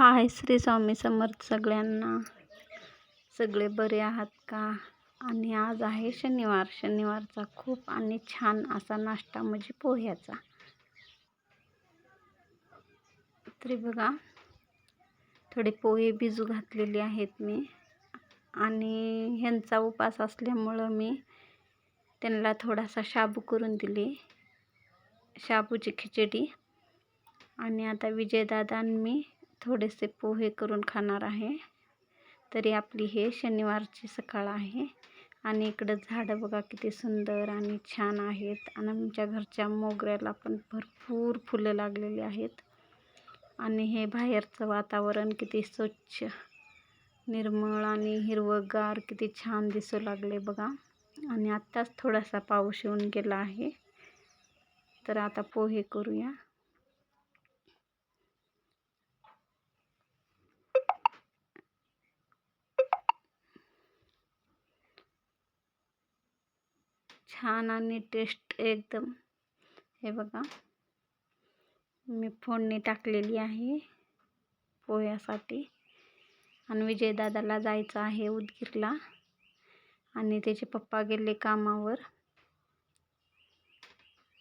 हाय श्री स्वामी समर्थ सगळ्यांना. सगळे बरे आहात का? आणि आज आहे शनिवार. शनिवारचा खूप आणि छान असा नाश्ता म्हणजे पोह्याचा. तरी बघा थोडे पोहे भिजू घातलेले आहेत मी. आणि ह्यांचा उपास असल्यामुळं मी त्यांना थोडासा शाबू करून दिली. शाबूची खिचडी. आणि आता विजयदादा मी थोडेसे पोहे करून खाणार आहे. तरी आपली हे शनिवारची सकाळ आहे. आणि इकडं झाडं बघा किती सुंदर आणि छान आहेत. आणि आमच्या घरच्या मोगऱ्याला पण भरपूर फुलं लागलेली आहेत. आणि हे बाहेरचं वातावरण किती स्वच्छ निर्मळ आणि हिरवंगार किती छान दिसू लागले बघा. आणि आत्ताच थोडासा पाऊस येऊन गेला आहे. तर आता पोहे करूया. छान आणि टेस्ट एकदम. हे बघा. मी फोडणी टाकलेली आहे पोह्यासाठी. आणि विजयदादाला जायचं आहे उदगीरला. आणि त्याचे पप्पा गेले कामावर.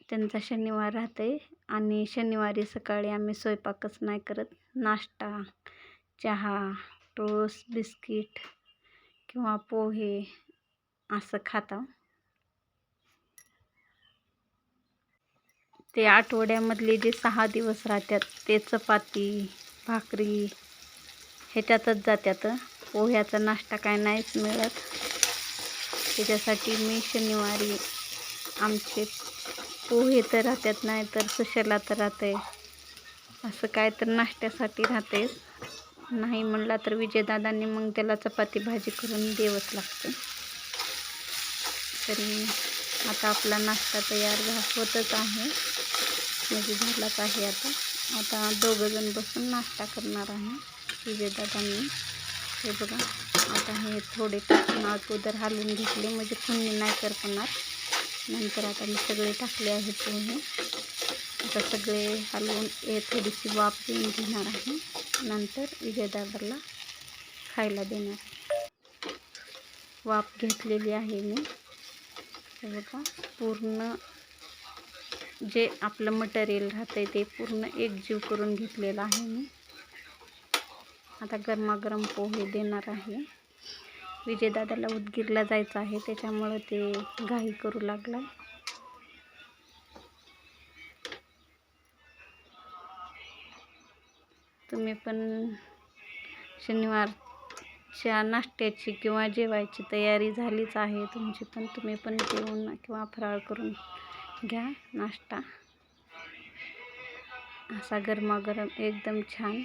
त्यांचा शनिवार राहते आणि शनिवारी सकाळी आम्ही स्वयंपाकच नाही करत. नाश्ता चहा टोस्ट बिस्किट किंवा पोहे असं खाता. ते आठवड्यामधले जे सहा दिवस राहतात ते चपाती भाकरी ह्याच्यातच जातात. पोह्याचा नाश्ता काय नाहीच मिळत. त्याच्यासाठी मी शनिवारी आमचे पोहे तर राहतात नाही तर सुशला तर राहते असं काय तर नाश्त्यासाठी राहते नाही म्हणला तर विजयदादांनी मग त्याला चपाती भाजी करून द्यावंच लागतं. तरी आता आपला नाश्ता तयार होतच आहे. म्हणजे झालाच आहे आता. आता दोघंजण बसून नाश्ता करणार आहे. विजयदादांनी हे बघा. आता हे थोडे टाकून अगोदर हलवून घेतले. म्हणजे फुन्नी नाही करपणार नंतर आता मी सगळे टाकले आहेत पोहे. आता सगळे हलवून हे थोडीशी वाफ देऊन घेणार आहे. नंतर विजयदादाला खायला देणार. वाफ घेतलेली आहे मी. हे बघा पूर्ण जे आपलं मटेरियल राहतं ते पूर्ण एकजीव करून घेतलेलं आहे मी. आता गरमागरम पोहे देणार आहे. विजयदादाला उदगीरला जायचं आहे त्याच्यामुळं ते घाई करू लागला तुम्ही पण शनिवार च्या नाश्त्याची किंवा जेवायची तयारी झालीच आहे. तुमची पण तुम्ही पण जेवण किंवा फराळ करून घ्या नाश्ता. असा गरमागरम एकदम छान.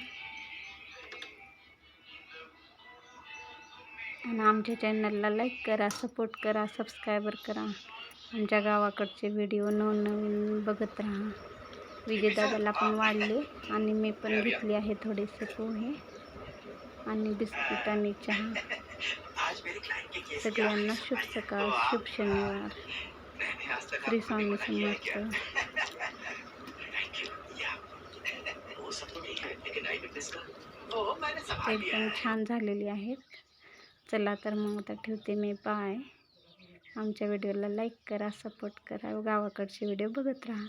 आणि आमच्या चॅनलला लाईक करा सपोर्ट करा सबस्क्रायबर करा. आमच्या गावाकडचे व्हिडिओ नवनवीन बघत राहा. विजयदादाला पण वाढले आणि मी पण घेतली आहे थोडेसे पोहे. आणि बिस्किट आणि चहा. सगळ्यांना शुभ सकाळ शुभ शनिवार. श्री स्वामी समर्थ. एकदम छान झालेली आहेत. चला तर मग आता ठेवते मी. बाय आमच्या व्हिडिओला लाईक करा सपोर्ट करा. गावाकडचे व्हिडिओ बघत राहा.